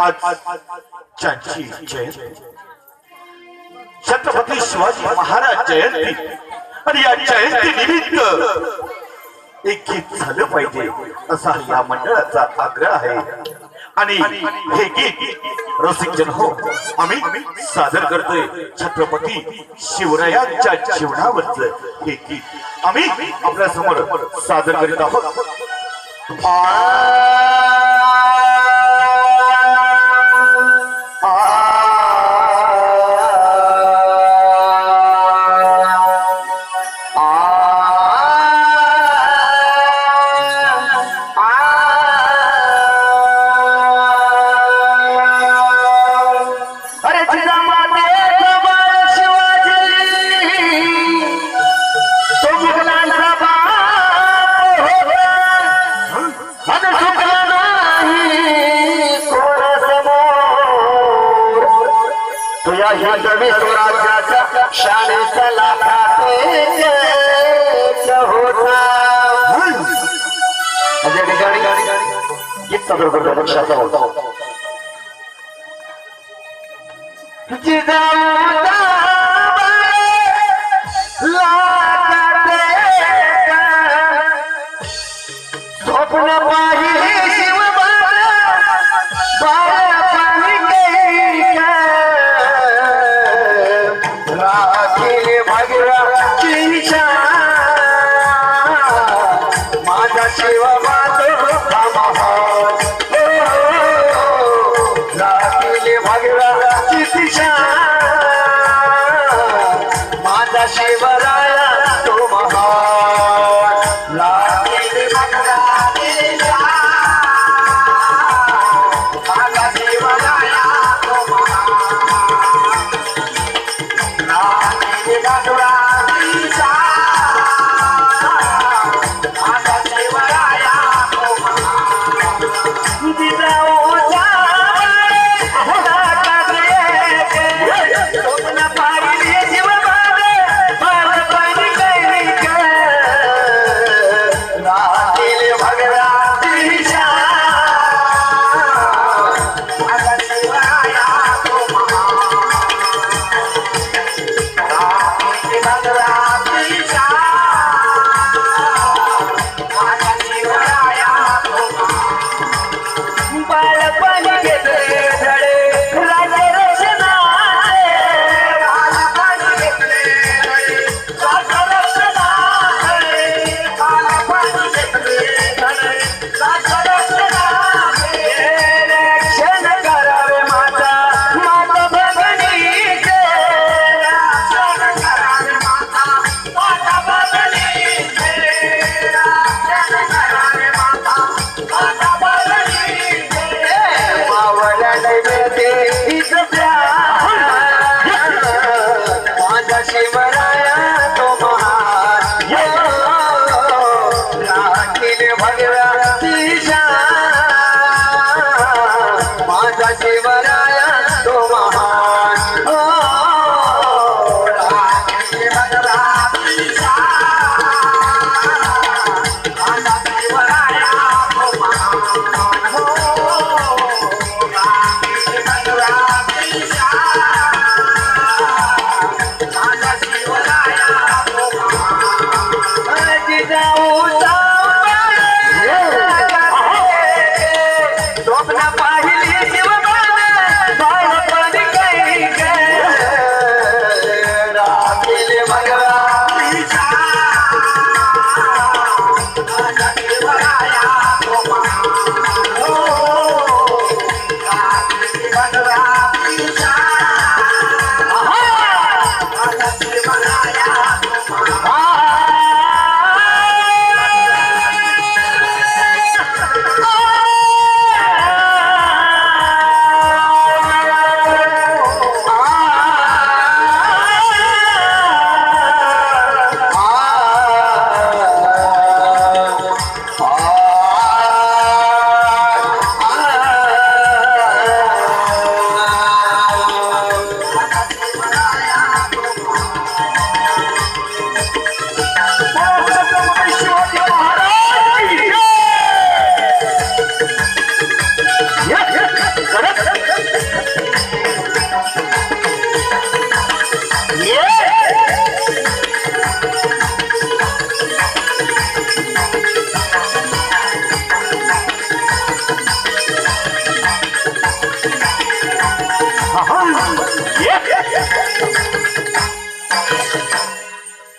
आजची जयंती। छत्रपती शिवाजी महाराज जयंती। आणि या जयंती निमित्त एक गीत झालं पाहिजे असा या मंडळाचा आग्रह आहे। आणि हे गीत रसिकजन हो आम्ही सादर करतोय छत्रपती शिवरायांच्या जीवनावरच हे गीत। आम्ही आपल्यासमोर सादर करीत आहोत। तुझ्या हिंदवी स्वराज्याच्या शाळेच्या लाखात होता. म्हणजे ठिकाणी गीत सदर करतो पक्षाचा होता. जिजाऊ ராஜா ನಾವು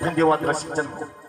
धन्यवाद रसिक